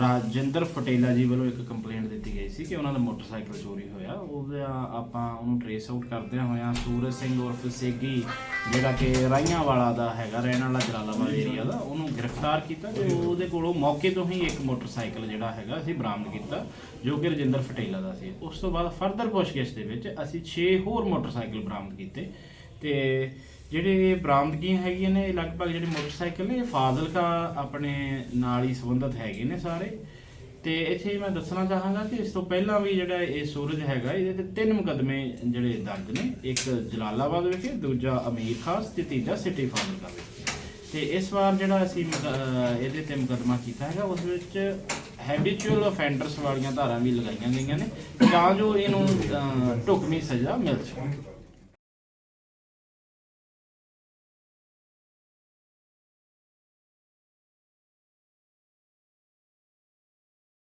ਰਾਜਿੰਦਰ ਫਟੇਲਾ ਜੀ ਵੱਲੋਂ ਇੱਕ ਕੰਪਲੇਂਟ ਦਿੱਤੀ ਗਈ ਸੀ ਕਿ ਉਹਨਾਂ ਦਾ ਮੋਟਰਸਾਈਕਲ ਚੋਰੀ ਹੋਇਆ। ਉਹਦਾ ਆਪਾਂ ਉਹਨੂੰ ਟਰੇਸ ਆਊਟ ਕਰਦਿਆਂ ਹੋਇਆਂ ਸੂਰਜ ਸਿੰਘ ਉਰਫ ਸੇਗੀ, ਜਿਹੜਾ ਕਿ ਰਾਈਆਂ ਵਾਲਾ ਦਾ ਹੈਗਾ, ਰਹਿਣ ਵਾਲਾ ਜਲਾਲਾਬਾਦ ਏਰੀਆ ਦਾ, ਉਹਨੂੰ ਗ੍ਰਿਫਤਾਰ ਕੀਤਾ ਤੇ ਉਹਦੇ ਕੋਲੋਂ ਮੌਕੇ ਤੋਂ ਹੀ ਇੱਕ ਮੋਟਰਸਾਈਕਲ ਜਿਹੜਾ ਹੈਗਾ ਅਸੀਂ ਬਰਾਮਦ ਕੀਤਾ, ਜੋ ਕਿ ਰਜਿੰਦਰ ਫਟੇਲਾ ਦਾ ਸੀ। ਉਸ ਤੋਂ ਬਾਅਦ ਫਰਦਰ ਪੁੱਛਗਿੱਛ ਦੇ ਵਿੱਚ ਅਸੀਂ 6 ਹੋਰ ਮੋਟਰਸਾਈਕਲ ਬਰਾਮਦ ਕੀਤੇ। ਤੇ ਜਿਹੜੇ ਬਰਾਮਦਗੀਆਂ ਹੈਗੀਆਂ ਨੇ, ਇਹ ਲਗਭਗ ਜਿਹੜੇ ਮੋਟਰਸਾਈਕਲ ਨੇ, ਇਹ ਫਾਜ਼ਿਲਕਾ ਆਪਣੇ ਨਾਲ ਹੀ ਸੰਬੰਧਿਤ ਹੈਗੇ ਨੇ ਸਾਰੇ। ਤੇ ਇੱਥੇ ਮੈਂ ਦੱਸਣਾ ਚਾਹਾਂਗਾ ਕਿ ਇਸ ਤੋਂ ਪਹਿਲਾਂ ਵੀ ਜਿਹੜਾ ਇਹ ਸੂਰਜ ਹੈਗਾ, ਇਹਦੇ ਤੇ ਤਿੰਨ ਮੁਕਦਮੇ ਜਿਹੜੇ ਦਰਜ ਨੇ। ਇੱਕ ਜਲਾਲਾਬਾਦ ਵਿਖੇ, ਦੂਜਾ ਅਮੀਰ ਖਾਸ ਤੇ ਤੀਜਾ ਸਿਟੀ ਫਾਜ਼ਿਲਕਾ ਵਿਖੇ। ਤੇ ਇਸ ਵਾਰ ਜਿਹੜਾ ਅਸੀਂ ਮੁਕ- ਇਹਦੇ ਤੇ ਮੁਕਦਮਾ ਕੀਤਾ ਹੈਗਾ, ਉਸ ਵਿੱਚ ਹੈਬਿਚੁਅਲ ਅਫੈਂਡਰਸ ਵਾਲੀਆਂ ਧਾਰਾਂ ਵੀ ਲਗਾਈਆਂ ਗਈਆਂ ਨੇ, ਤਾਂ ਜੋ ਇਹਨੂੰ ਢੁਕਵੀਂ ਸਜ਼ਾ ਮਿਲ ਸਕੇ।